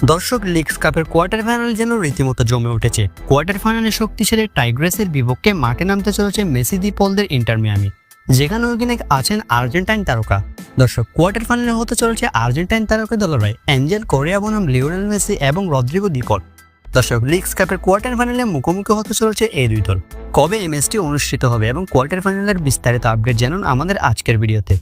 দর্শক লিগস কাপের quarter final যেন রীতিমতো জমে উঠেছে। কোয়ার্টার ফাইনালে শক্তিশালী টাইগ্রেসের বিপক্ষে মাঠে নামতে চলেছে মেসি দি পলদের ইন্টার মিয়ামি যেখানে ওখানে আছেন আর্জেন্টাইন তারকা। দর্শক কোয়ার্টার ফাইনালে হতে চলেছে আর্জেন্টাইন তারকা দলরাই অ্যাঞ্জেল কোরিয়া বনাম লিওনেল মেসি এবং রদ্রিগো দিপল দর্শক লিগস কাপের কোয়ার্টার ফাইনালে মুখোমুখি হতে চলেছে এই দুই দল। কবে এমএসটি অনুষ্ঠিত হবে এবং কোয়ার্টার ফাইনালের বিস্তারিত আপডেট জানুন আমাদের আজকের ভিডিওতে।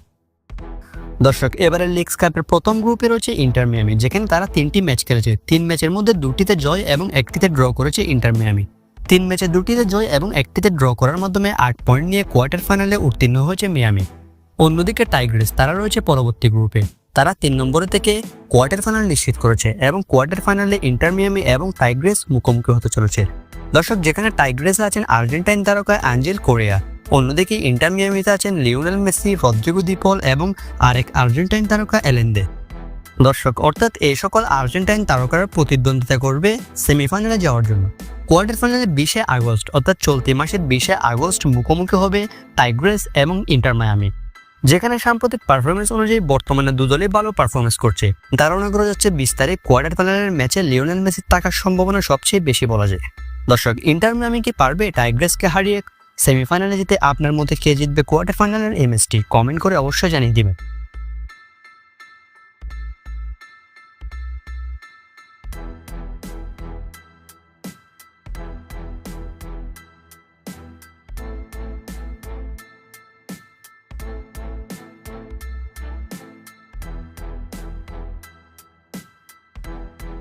দর্শক এবারে লিগস কাপের প্রথম গ্রুপে রয়েছে ইন্টার মিয়ামি যেখানে তারা তিনটি ম্যাচ খেলেছে। তিন ম্যাচের মধ্যে দুটিতে জয় এবং একটিতে ড্র করেছে ইন্টার মিয়ামি তিন ম্যাচে দুটিতে জয় এবং একটিতে ড্র করার মাধ্যমে আট পয়েন্ট নিয়ে কোয়ার্টার ফাইনালে উত্তীর্ণ হয়েছে মিয়ামি অন্যদিকে টাইগ্রেস তারা রয়েছে পরবর্তী গ্রুপে। তারা তিন নম্বরে থেকে কোয়ার্টার ফাইনাল নিশ্চিত করেছে এবং কোয়ার্টার ফাইনালে ইন্টার মিয়ামি এবং টাইগ্রেস মুখোমুখি হতে চলেছে। দর্শক, যেখানে টাইগ্রেস আছেন আর্জেন্টাইন তারকা অ্যাঞ্জেল কোরিয়া অন্যদিকে ইন্টার মিয়ামিতে আছেন লিওনেল মেসি, রদ্রিগো দিপল এবং আরেক আর্জেন্টাইন তারকা এলেন্দে দর্শক, অর্থাৎ এই সকল আর্জেন্টাইন তারকারা প্রতিদ্বন্দ্বিতা করবে সেমিফাইনালে যাওয়ার জন্য। কোয়ার্টার ফাইনালে বিশে আগস্ট, অর্থাৎ চলতি মাসের বিশে আগস্ট মুখোমুখি হবে টাইগ্রেস এবং ইন্টার মায়ামি, যেখানে সাম্প্রতিক পারফরমেন্স অনুযায়ী বর্তমানে দুদলই ভালো পারফরমেন্স করছে। ধারণা করা যাচ্ছে বিশ তারিখ কোয়ার্টার ফাইনালের ম্যাচে লিওনেল মেসির থাকার সম্ভাবনা সবচেয়ে বেশি বলা যায়। দর্শক, ইন্টার মিয়ামি কি পারবে টাইগ্রেসকে হারিয়ে? সেমিফাইনালে জিতে আপনার মধ্যে কে জিতবে কোয়ার্টার ফাইনালের এমএসটি কমেন্ট করে অবশ্যই জানিয়ে দিবেন।